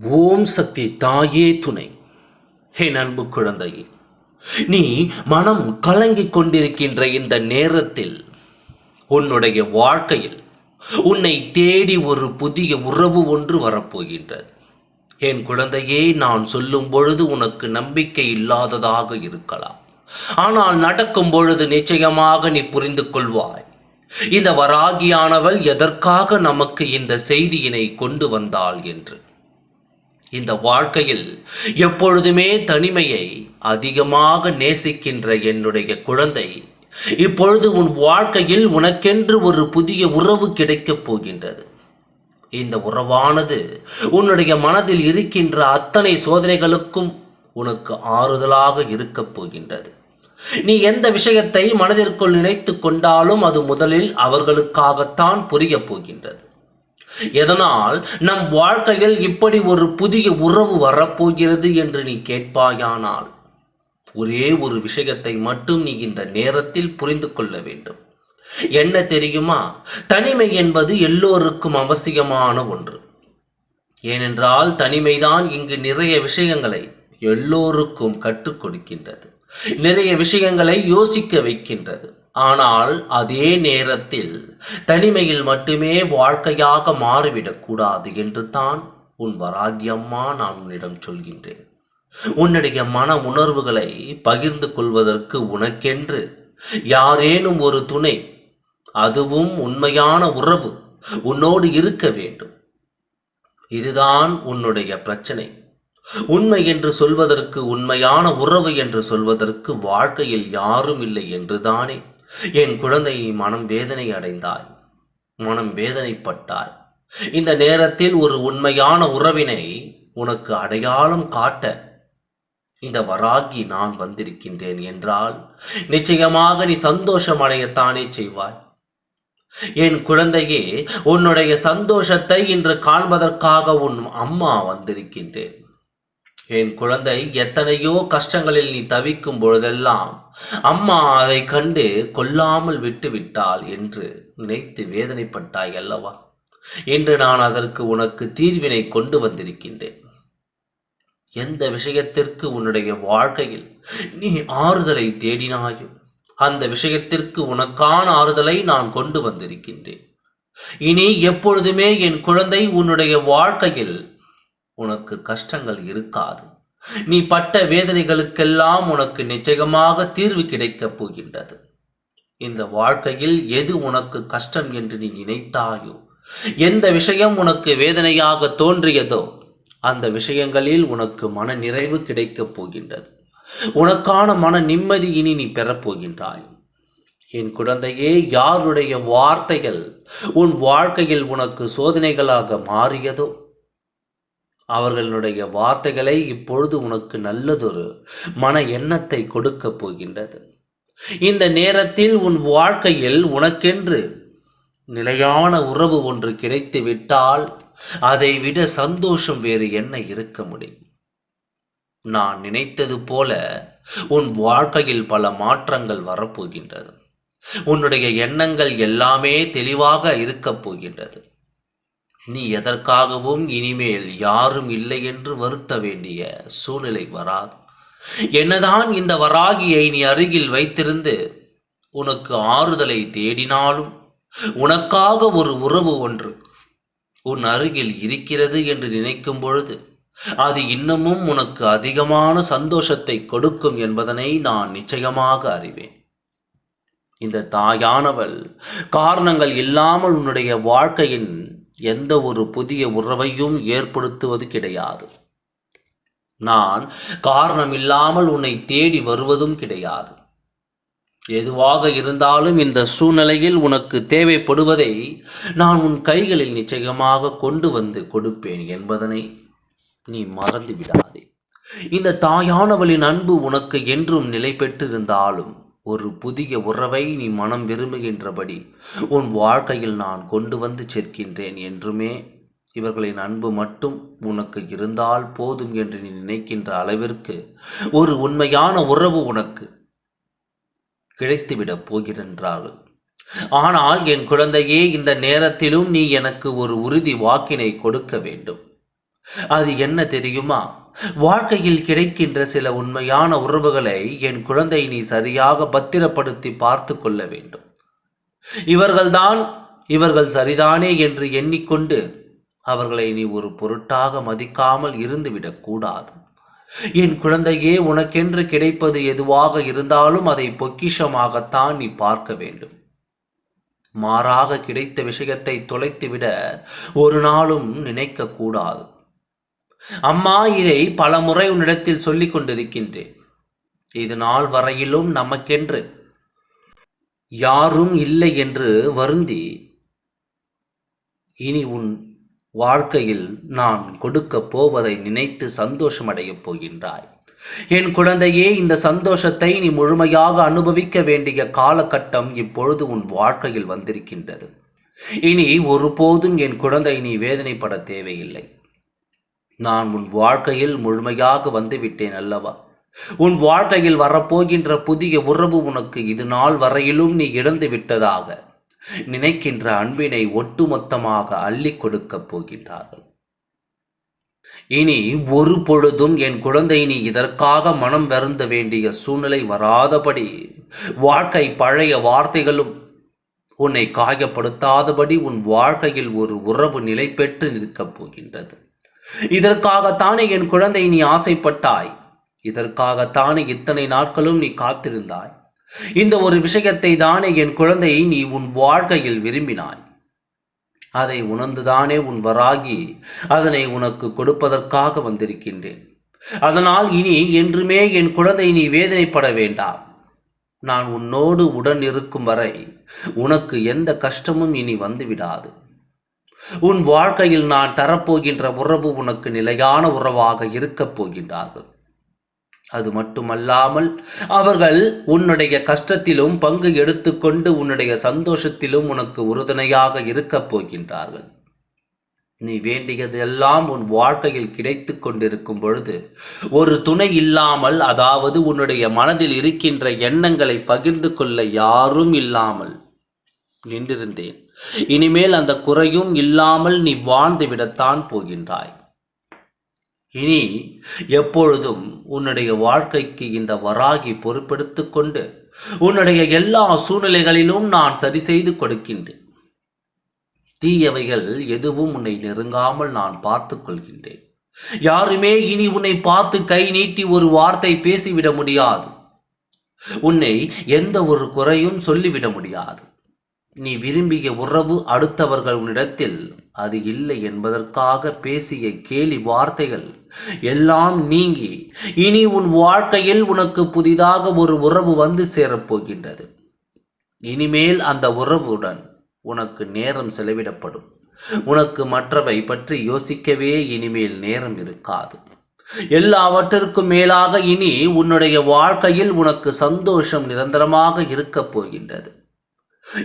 ஓம் சக்தி தாயே துணை. என் அன்பு குழந்தையே நீ மனம் கலங்கிக் கொண்டிருக்கின்ற இந்த நேரத்தில் உன்னுடைய வாழ்க்கையில் உன்னை தேடி ஒரு புதிய உறவு ஒன்று வரப்போகின்றது. என் குழந்தையே நான் சொல்லும் பொழுது உனக்கு நம்பிக்கை இல்லாததாக இருக்கலாம். ஆனால் நடக்கும் பொழுது நிச்சயமாக நீ புரிந்து கொள்வாய். இந்த வராகியானவள் எதற்காக நமக்கு இந்த செய்தியினை கொண்டு வந்தாள் என்று. இந்த வாழ்க்கையில் எப்பொழுதுமே தனிமையை அதிகமாக நேசிக்கின்ற என்னுடைய குழந்தை இப்பொழுது உன் வாழ்க்கையில் உனக்கென்று ஒரு புதிய உறவு கிடைக்கப் போகின்றது. இந்த உறவானது உன்னுடைய மனதில் இருக்கின்ற அத்தனை சோதனைகளுக்கும் உனக்கு ஆறுதலாக இருக்கப் போகின்றது. நீ எந்த விஷயத்தை மனதிற்குள் நினைத்து கொண்டாலும் அது முதலில் அவர்களுக்காகத்தான் புரியப் போகின்றது. எதனால் நம் வாழ்க்கையில் இப்படி ஒரு புதிய உறவு வரப்போகிறது என்று நீ கேட்பாயானால் ஒரே ஒரு விஷயத்தை மட்டும் நீ இந்த நேரத்தில் புரிந்து கொள்ள வேண்டும். என்ன தெரியுமா? தனிமை என்பது எல்லோருக்கும் அவசியமான ஒன்று. ஏனென்றால் தனிமைதான் இங்கு நிறைய விஷயங்களை எல்லோருக்கும் கற்றுக் கொடுக்கின்றது. நிறைய விஷயங்களை யோசிக்க வைக்கின்றது. ஆனால் அதே நேரத்தில் தனிமையில் மட்டுமே வாழ்க்கையாக மாறிவிடக்கூடாது என்று தான் உன் வராகி அம்மா நான் உன்னிடம் சொல்கின்றேன். உன்னுடைய மன உணர்வுகளை பகிர்ந்து கொள்வதற்கு உனக்கென்று யாரேனும் ஒரு துணை அதுவும் உண்மையான உறவு உன்னோடு இருக்க வேண்டும். இதுதான் உன்னுடைய பிரச்சனை. உண்மை என்று சொல்வதற்கு உண்மையான உறவு என்று சொல்வதற்கு வாழ்க்கையில் யாரும் இல்லை என்றுதானே? என் குழந்தை மனம் வேதனை அடைந்தாய் மனம் வேதனைப்பட்டாய் இந்த நேரத்தில் ஒரு உண்மையான உறவினை உனக்கு அடையாளம் காட்ட இந்த வராகி நான் வந்திருக்கின்றேன் என்றால் நிச்சயமாக நீ சந்தோஷம் அடையத்தானே செய்வாய். என் குழந்தையே உன்னுடைய சந்தோஷத்தை இன்று காண்பதற்காக உன் அம்மா வந்திருக்கின்றேன். என் குழந்தை எத்தனையோ கஷ்டங்களில் நீ தவிக்கும் பொழுதெல்லாம் அம்மா அதை கண்டு கொல்லாமல் விட்டு விட்டாள் என்று நினைத்து வேதனைப்பட்டாய் அல்லவா? இன்று நான் அதற்கு உனக்கு தீர்வினை கொண்டு வந்திருக்கின்றேன். எந்த விஷயத்திற்கு உன்னுடைய வாழ்க்கையில் நீ ஆறுதலை தேடினாயோ அந்த விஷயத்திற்கு உனக்கான ஆறுதலை நான் கொண்டு வந்திருக்கின்றேன். இனி எப்பொழுதுமே என் குழந்தை உன்னுடைய வாழ்க்கையில் உனக்கு கஷ்டங்கள் இருக்காது. நீ பட்ட வேதனைகளுக்கெல்லாம் உனக்கு நிச்சயமாக தீர்வு கிடைக்கப் போகின்றது. இந்த வாழ்க்கையில் எது உனக்கு கஷ்டம் என்று நீ நினைத்தாயோ எந்த விஷயம் உனக்கு வேதனையாக தோன்றியதோ அந்த விஷயங்களில் உனக்கு மன நிறைவு கிடைக்கப் போகின்றது. உனக்கான மன நிம்மதி இனி நீ பெறப்போகின்றாய் என் குழந்தையே யாருடைய வார்த்தைகள் உன் வாழ்க்கையில் உனக்கு சோதனைகளாக மாறியதோ அவர்களுடைய வார்த்தைகளை இப்பொழுது உனக்கு நல்லதொரு மன எண்ணத்தை கொடுக்கப் போகின்றது. இந்த நேரத்தில் உன் வாழ்க்கையில் உனக்கென்று நிலையான உறவு ஒன்று கிடைத்து விட்டால் அதை விட சந்தோஷம் வேறு என்ன இருக்க முடியும்? நான் நினைத்தது போல உன் வாழ்க்கையில் பல மாற்றங்கள் வரப்போகின்றது. உன்னுடைய எண்ணங்கள் எல்லாமே தெளிவாக இருக்கப் போகின்றது. நீ எதற்காகவும் இனிமேல் யாரும் இல்லை என்று வருத்த வேண்டிய சூழ்நிலை வராது. என்னதான் இந்த வராகியை நீ அருகில் வைத்திருந்து உனக்கு ஆறுதலை தேடினாலும் உனக்காக ஒரு உறவு ஒன்று உன் அருகில் இருக்கிறது என்று நினைக்கும் பொழுது அது இன்னமும் உனக்கு அதிகமான சந்தோஷத்தை கொடுக்கும் என்பதனை நான் நிச்சயமாக அறிவேன். இந்த தாயானவள் காரணங்கள் இல்லாமல் உன்னுடைய வாழ்க்கையின் எந்த ஒரு புதிய உறவையும் ஏற்படுத்துவது கிடையாது. நான் காரணம் இல்லாமல் உன்னை தேடி வருவதும் கிடையாது. எதுவாக இருந்தாலும் இந்த சூழ்நிலையில் உனக்கு தேவைப்படுவதை நான் உன் கைகளில் நிச்சயமாக கொண்டு வந்து கொடுப்பேன் என்பதனை நீ மறந்து விடாதே இந்த தாயானவளின் அன்பு உனக்கு என்றும் நிலை பெற்றிருந்தாலும் ஒரு புதிய உறவை நீ மனம் விரும்புகின்றபடி உன் வாழ்க்கையில் நான் கொண்டு வந்து சேர்க்கின்றேன் என்றுமே இவர்களின் அன்பு மட்டும் உனக்கு இருந்தால் போதும் என்று நீ நினைக்கின்ற அளவிற்கு ஒரு உண்மையான உறவு உனக்கு கிடைத்துவிடப் போகின்றார்கள் ஆனால் என் குழந்தையே இந்த நேரத்திலும் நீ எனக்கு ஒரு உறுதி வாக்கினை கொடுக்க வேண்டும். அது என்ன தெரியுமா? வாழ்க்கையில் கிடைக்கின்ற சில உண்மையான உறவுகளை என் குழந்தை நீ சரியாக பத்திரப்படுத்தி பார்த்து கொள்ள வேண்டும். இவர்கள்தான் இவர்கள் சரிதானே என்று எண்ணிக்கொண்டு அவர்களை நீ ஒரு பொருட்டாக மதிக்காமல் இருந்துவிடக்கூடாது என் குழந்தையே உனக்கென்று கிடைப்பது எதுவாக இருந்தாலும் அதை பொக்கிஷமாகத்தான் நீ பார்க்க வேண்டும். மாறாக கிடைத்த விஷயத்தை தொலைத்துவிட ஒரு நாளும் நினைக்கக்கூடாது அம்மா இதை பல முறை உன்னிடத்தில் சொல்லிக் கொண்டிருக்கின்றேன். இது நாள் வரையிலும் நமக்கென்று யாரும் இல்லை என்று வருந்தி இனி உன் வாழ்க்கையில் நான் கொடுக்கப் போவதை நினைத்து சந்தோஷமடையப் போகின்றாய். என் குழந்தையே இந்த சந்தோஷத்தை நீ முழுமையாக அனுபவிக்க வேண்டிய காலகட்டம் இப்பொழுது உன் வாழ்க்கையில் வந்திருக்கின்றது. இனி ஒருபோதும் என் குழந்தை நீ வேதனைப்பட தேவையில்லை. நான் உன் வாழ்க்கையில் முழுமையாக வந்துவிட்டேன் அல்லவா? உன் வாழ்க்கையில் வரப்போகின்ற புதிய உறவு உனக்கு இது நாள் வரையிலும் நீ இழந்து விட்டதாக நினைக்கின்ற அன்பினை ஒட்டுமொத்தமாக அள்ளி கொடுக்கப் போகின்றார்கள். இனி ஒரு பொழுதும் என் குழந்தை நீ இதற்காக மனம் வருந்த வேண்டிய சூழ்நிலை வராதபடி வாழ்க்கை பழைய வார்த்தைகளும் உன்னை காயப்படுத்தாதபடி உன் வாழ்க்கையில் ஒரு உறவு நிலை பெற்று நிற்கப் போகின்றது. இதற்காகத்தானே என் குழந்தை நீ ஆசைப்பட்டாய்? இதற்காகத்தானே இத்தனை நாட்களும் நீ காத்திருந்தாய்? இந்த ஒரு விஷயத்தை தானே என் குழந்தையை நீ உன் வாழ்க்கையில் விரும்பினாய். அதை உணர்ந்துதானே உன் வராகி அதனை உனக்கு கொடுப்பதற்காக வந்திருக்கின்றேன். அதனால் இனி என்றுமே என் குழந்தை நீ வேதனைப்பட வேண்டாம். நான் உன்னோடு உடன் இருக்கும் வரை உனக்கு எந்த கஷ்டமும் இனி வந்துவிடாது. உன் வாழ்க்கையில் நான் தரப்போகின்ற உறவு உனக்கு நிலையான உறவாக இருக்கப் போகின்றார்கள். அது மட்டுமல்லாமல் அவர்கள் உன்னுடைய கஷ்டத்திலும் பங்கு எடுத்துக்கொண்டு உன்னுடைய சந்தோஷத்திலும் உனக்கு உறுதுணையாக இருக்கப் போகின்றார்கள். நீ வேண்டியது எல்லாம் உன் வாழ்க்கையில் கிடைத்து கொண்டிருக்கும் பொழுது ஒரு துணை இல்லாமல் அதாவது உன்னுடைய மனதில் இருக்கின்ற எண்ணங்களை பகிர்ந்து கொள்ள யாரும் இல்லாமல் நின்றிருந்தேன். இனிமேல் அந்த குறையும் இல்லாமல் நீ வாழ்ந்துவிடத்தான் போகின்றாய். இனி எப்பொழுதும் உன்னுடைய வாழ்க்கைக்கு இந்த வராகி பொறுப்பெடுத்து கொண்டு உன்னுடைய எல்லா சூழ்நிலைகளிலும் நான் சரி செய்து கொடுக்கின்றேன். தீயவைகள் எதுவும் உன்னை நெருங்காமல் நான் பார்த்து கொள்கின்றேன். யாருமே இனி உன்னை பார்த்து கை நீட்டி ஒரு வார்த்தை பேசிவிட முடியாது. உன்னை எந்த ஒரு குறையும் சொல்லிவிட முடியாது. நீ விரும்பிய உறவு அடுத்தவர்கள் உன்னிடத்தில். அது இல்லை என்பதற்காக பேசிய கேலி வார்த்தைகள் எல்லாம் நீங்கி இனி உன் வாழ்க்கையில் உனக்கு புதிதாக ஒரு உறவு வந்து சேரப்போகின்றது. இனிமேல் அந்த உறவுடன் உனக்கு நேரம் செலவிடப்படும். உனக்கு மற்றவை பற்றி யோசிக்கவே இனிமேல் நேரம் இருக்காது. எல்லாவற்றிற்கும் மேலாக இனி உன்னுடைய வாழ்க்கையில் உனக்கு சந்தோஷம் நிரந்தரமாக இருக்கப் போகின்றது.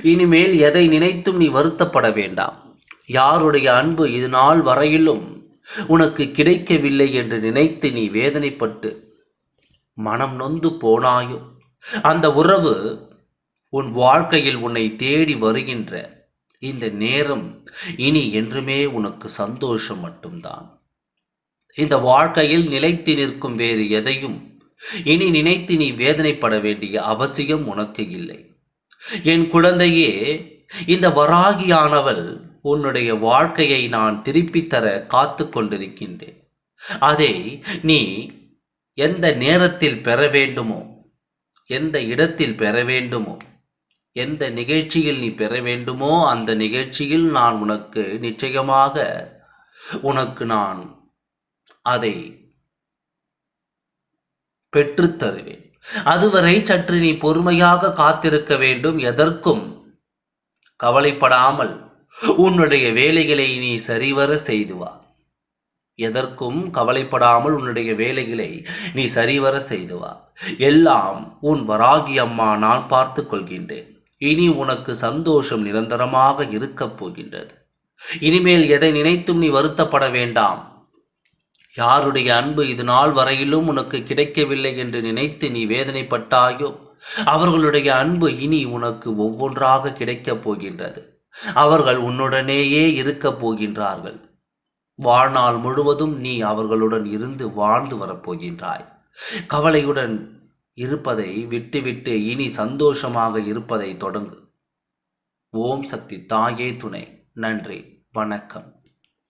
இனிமேல் எதை நினைத்தும் நீ வருத்தப்பட வேண்டாம். யாருடைய அன்பு இது நாள் வரையிலும் உனக்கு கிடைக்கவில்லை என்று நினைத்து நீ வேதனைப்பட்டு மனம் நொந்து போனாயோ? அந்த உறவு உன் வாழ்க்கையில் உன்னை தேடி வருகின்ற இந்த நேரம் இனி என்றுமே உனக்கு சந்தோஷம் மட்டும்தான். இந்த வாழ்க்கையில் நிலைத்து நிற்கும் வேறு எதையும் இனி நினைத்து நீ வேதனைப்பட வேண்டிய அவசியம் உனக்கு இல்லை. என் குழந்தையே இந்த வராகியானவள் உன்னுடைய வாழ்க்கையை நான் திருப்பித் தர காத்து கொண்டிருக்கின்றேன். அதை நீ எந்த நேரத்தில் பெற வேண்டுமோ எந்த இடத்தில் பெற வேண்டுமோ எந்த நிகழ்ச்சியில் நீ பெற வேண்டுமோ அந்த நிகழ்ச்சியில் நான் உனக்கு நிச்சயமாக உனக்கு நான் அதை பெற்றுத் தருவேன். அதுவரை சற்று நீ பொறுமையாக காத்திருக்க வேண்டும் எதற்கும் கவலைப்படாமல் உன்னுடைய வேலைகளை நீ சரிவர செய்து வா. எதற்கும் கவலைப்படாமல் உன்னுடைய வேலைகளை நீ சரிவர செய்து வா. எல்லாம் உன் வராகி அம்மா நான் பார்த்து கொள்கின்றேன். இனி உனக்கு சந்தோஷம் நிரந்தரமாக இருக்கப் போகின்றது. இனிமேல் எதை நினைத்தும் நீ வருத்தப்பட வேண்டாம். யாருடைய அன்பு இது நாள் வரையிலும் உனக்கு கிடைக்கவில்லை என்று நினைத்து நீ வேதனைப்பட்டாயோ? அவர்களுடைய அன்பு இனி உனக்கு ஒவ்வொன்றாக கிடைக்கப் போகின்றது. அவர்கள் உன்னுடனேயே இருக்கப் போகின்றார்கள். வாழ்நாள் முழுவதும் நீ அவர்களுடன் இருந்து வாழ்ந்து வரப்போகின்றாய். கவலையுடன் இருப்பதை விட்டுவிட்டு இனி சந்தோஷமாக இருப்பதை தொடங்கு. ஓம் சக்தி தாயே துணை. நன்றி. வணக்கம்.